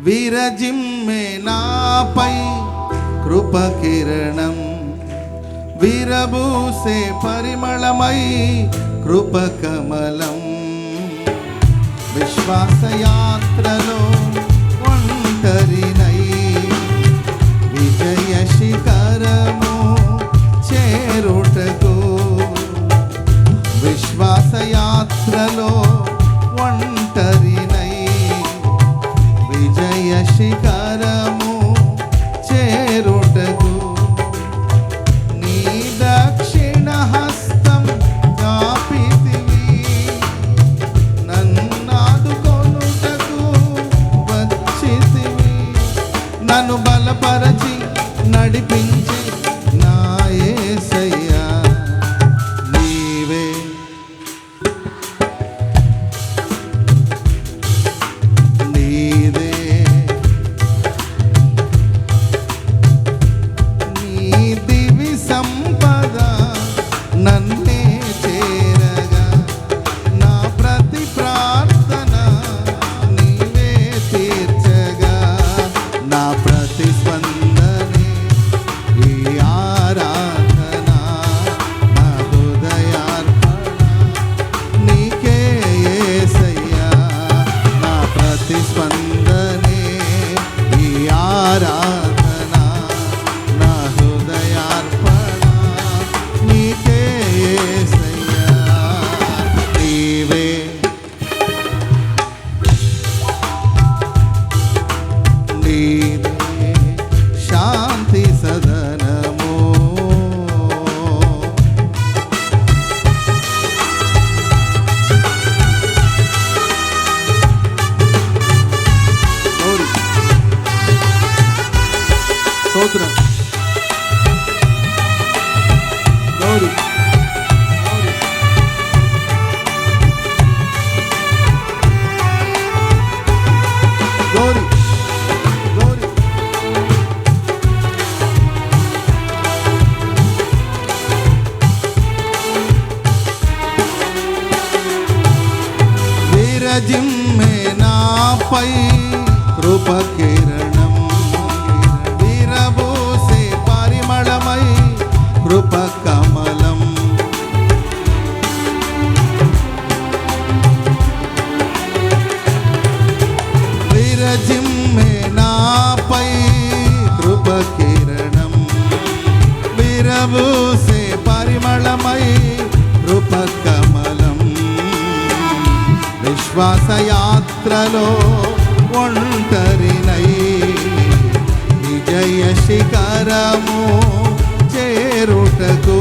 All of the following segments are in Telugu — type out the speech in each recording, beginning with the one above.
విరజిమ్మె నాపై కృపకిరణం. విరబూసే పరిమళమై కృపకమలం. విశ్వాసయాత్రలో ఒంటరినై విజయ శిఖరము చేరుటకు. విశ్వాసయాత్రలో ficaram. Bye. బాధలో ఒంటరినై విజయ శిఖరము చేరుటకు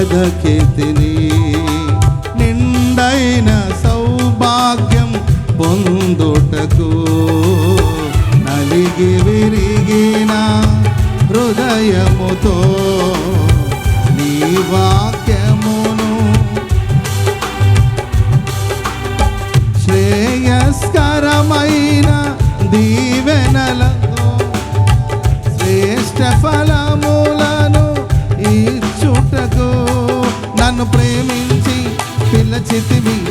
ఎరగకెతిని నిండైన సౌభాగ్యం పొందుటకు నలిగి విరిగిన హృదయముతో నీవా చితివి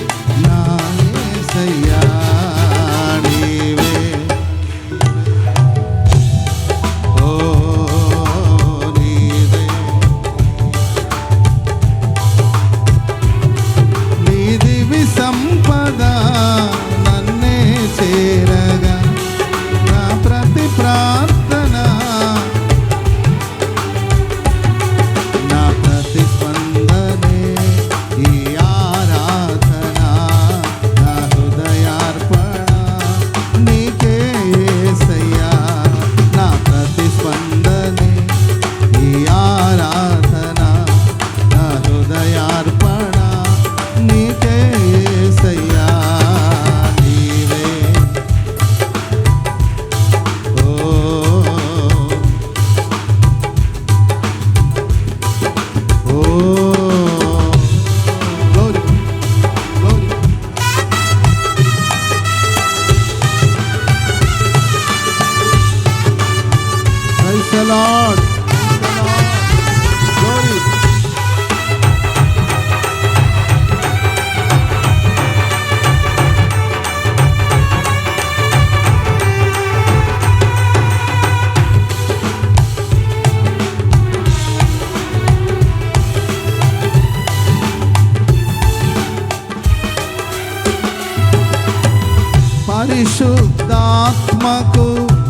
పరిశుద్ధాత్మకు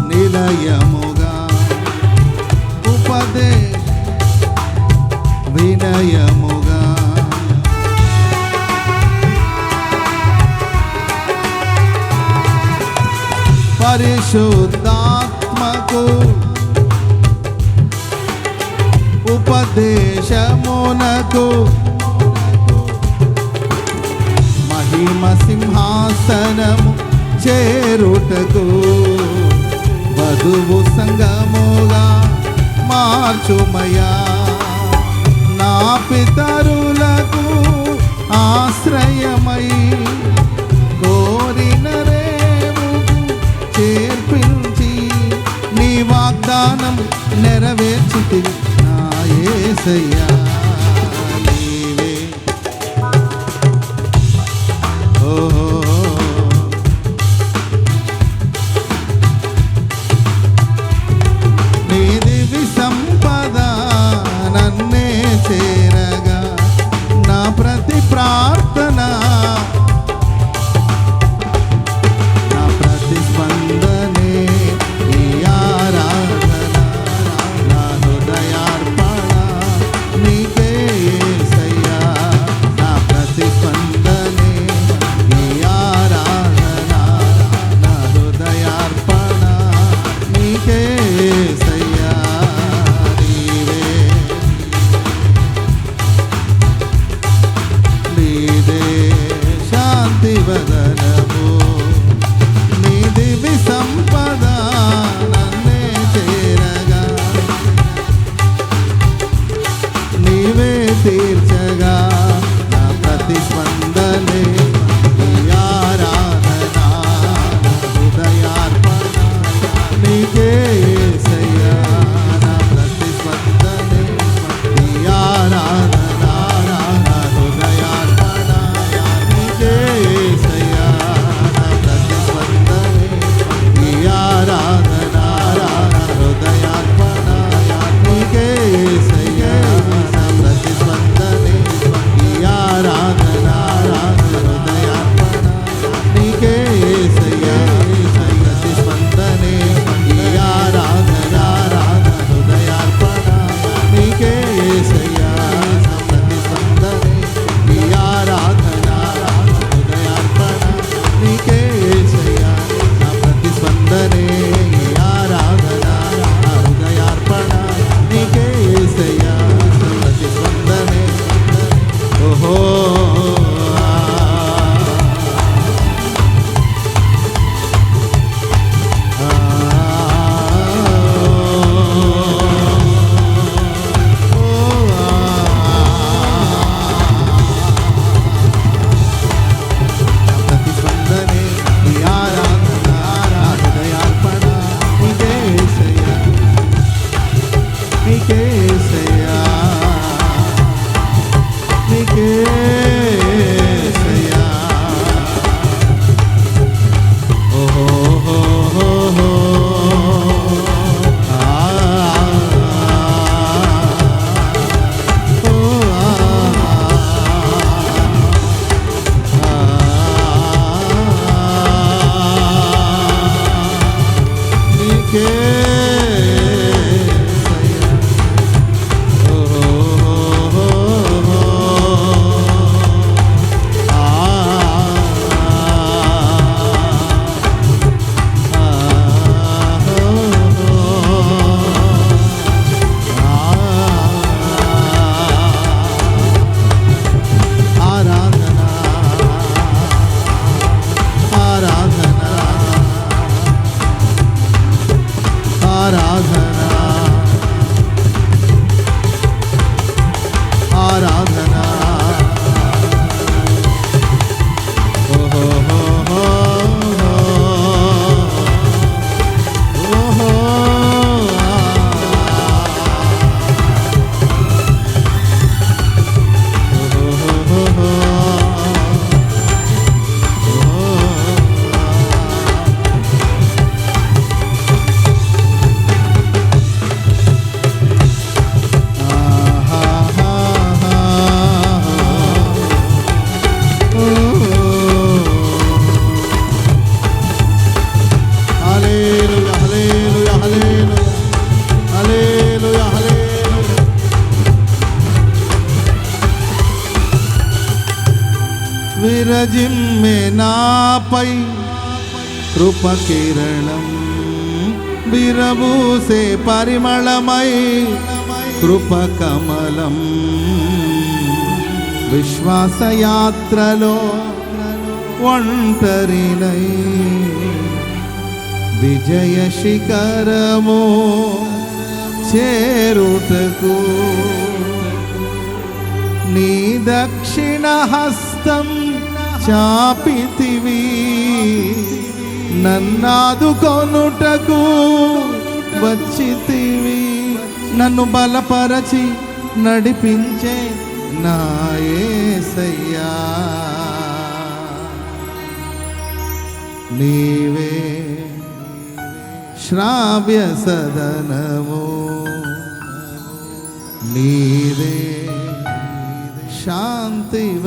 నిలయముగా. ఉపదే వినయముగా. పరిశుద్ధాత్మకు ఉపదేశమునకు మహిమ సింహాసనము చేరుటకు వధువు సంగముగా మార్చుమయా. నా పితరులకు ఆశ్రయమై కోరిన రేవు చేర్పించి నీ వాగ్దానం నెరవేర్చితి నా ఏసయ్యా. కృపకిరణం విరబూసే పరిమళమై కృపకమలం విశ్వాసయాత్రలో ఒంటరినై విజయ శిఖరము చేరుటకు నీ దక్షిణ హస్తం చాపితివీ. నన్నాదుకొనుటకు వచ్చితివి. నన్ను బలపరచి నడిపించే నాయసయ్యా నీవే శ్రావ్య సదనము. నీవే శాంతివదనము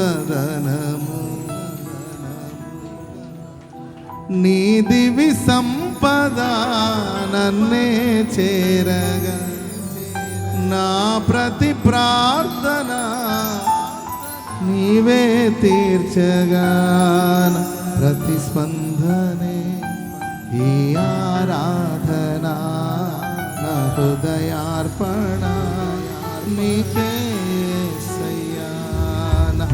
వదనము నీ సంపద నన్నే చేరగా నా ప్రతి ప్రార్థన నీవే తీర్చగా ప్రతి స్పందనే ఈ ఆరాధన నా హృదయార్పణ నీకే యేసయ్యా. నా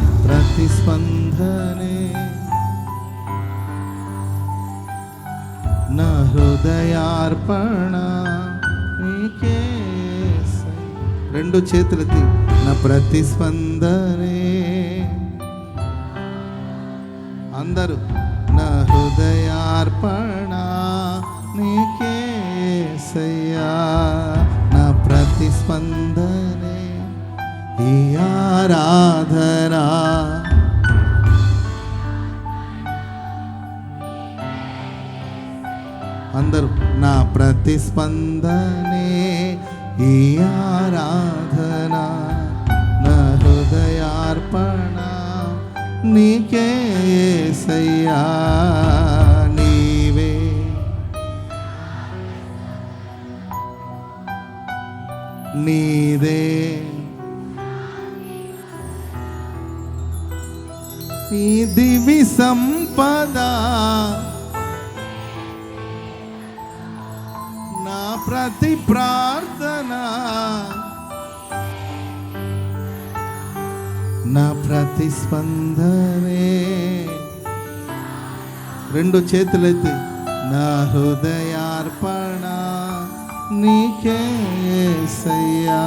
హృదయార్పణ నీకే రెండు చేతులకి నా ప్రతిస్పందనే అందరూ నా హృదయార్పణ నీకే యేసయ్యా. నా ప్రతిస్పందనే ఈ ఆరాధనా అందరూ నా ప్రతిస్పందనే ఈ ఆరాధన నా హృదయార్పణ నీకే సయ్యా నీవే. నీదే. ఈ దివి సంపద నా ప్రతిస్పందనే. రెండు చేతులైతే నా హృదయార్పణ నీకే సయ్యా.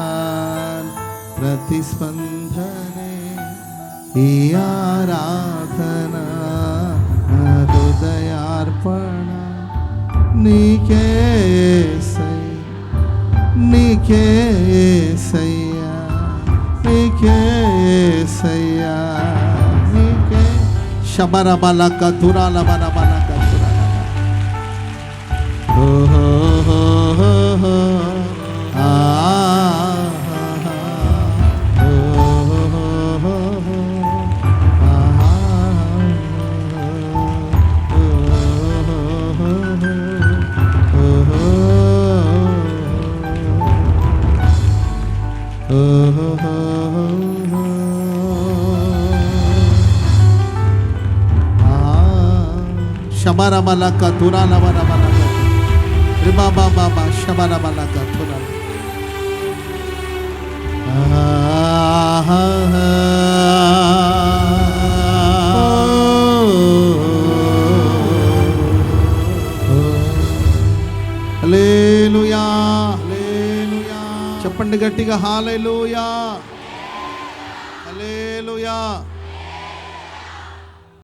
ప్రతిస్పందనే ఈ ఆరాధన నా హృదయార్పణ నీకే యేసయ్యా నీకే సయ్యా. నీకే सैया शबरा बाला का तुरा लबाला बाला का तुरा हो हो हो हो। आ బాబా శబరబలక తురాల చెప్పండి గట్టిగా హాలేలుయా హల్లెలూయా